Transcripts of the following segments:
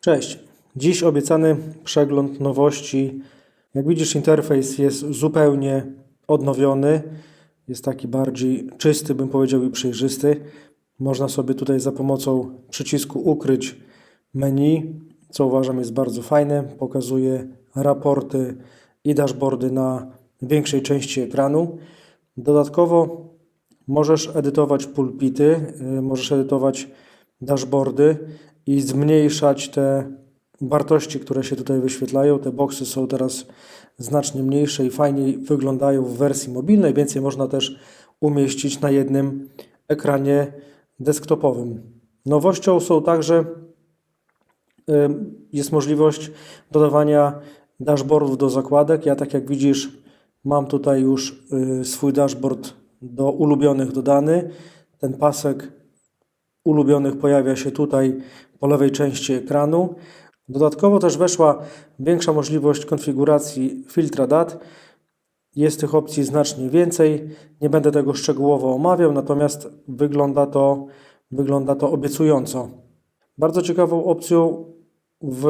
Cześć. Dziś obiecany przegląd nowości. Jak widzisz, interfejs jest zupełnie odnowiony. Jest taki bardziej czysty, bym powiedział, i przejrzysty. Można sobie tutaj za pomocą przycisku ukryć menu, co uważam jest bardzo fajne. Pokazuje raporty i dashboardy na większej części ekranu. Dodatkowo możesz edytować pulpity, y, możesz edytować dashboardy i zmniejszać te wartości, które się tutaj wyświetlają. Te boxy są teraz znacznie mniejsze i fajniej wyglądają w wersji mobilnej. Więcej można też umieścić na jednym ekranie desktopowym. Nowością są także jest możliwość dodawania dashboardów do zakładek. Ja tak jak widzisz, mam tutaj już y, swój dashboard do ulubionych dodany. Ten pasek ulubionych pojawia się tutaj po lewej części ekranu. Dodatkowo też weszła większa możliwość konfiguracji filtra dat. Jest tych opcji znacznie więcej. Nie będę tego szczegółowo omawiał, natomiast wygląda to, wygląda to obiecująco. Bardzo ciekawą opcją w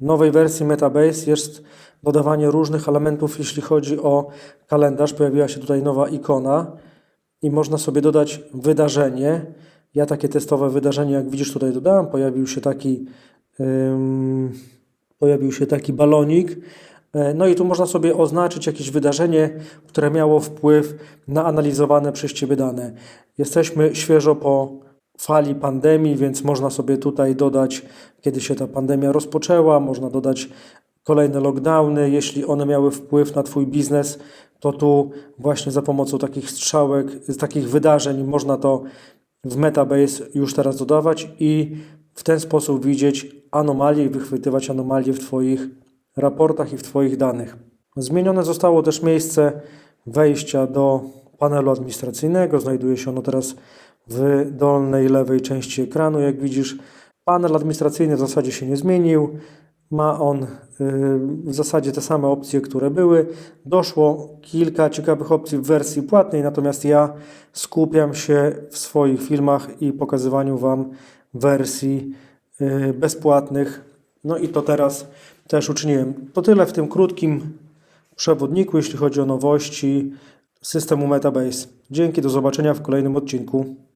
nowej wersji Metabase jest dodawanie różnych elementów, jeśli chodzi o kalendarz. Pojawiła się tutaj nowa ikona i można sobie dodać wydarzenie. Ja takie testowe wydarzenie, jak widzisz, tutaj dodałem. Pojawił się taki, pojawił się taki balonik. E, No i tu można sobie oznaczyć jakieś wydarzenie, które miało wpływ na analizowane przez Ciebie dane. Jesteśmy świeżo po fali pandemii, więc można sobie tutaj dodać, kiedy się ta pandemia rozpoczęła, można dodać kolejne lockdowny, jeśli one miały wpływ na Twój biznes, to tu właśnie za pomocą takich strzałek, takich wydarzeń można to w Metabase już teraz dodawać i w ten sposób widzieć anomalie i wychwytywać anomalie w Twoich raportach i w Twoich danych. Zmienione zostało też miejsce wejścia do panelu administracyjnego. Znajduje się ono teraz w dolnej lewej części ekranu. Jak widzisz, panel administracyjny w zasadzie się nie zmienił. Ma on y, w zasadzie te same opcje, które były. Doszło kilka ciekawych opcji w wersji płatnej, natomiast ja skupiam się w swoich filmach i pokazywaniu Wam wersji y, bezpłatnych. No i to teraz też uczyniłem. To tyle w tym krótkim przewodniku, jeśli chodzi o nowości systemu Metabase. Dzięki, do zobaczenia w kolejnym odcinku.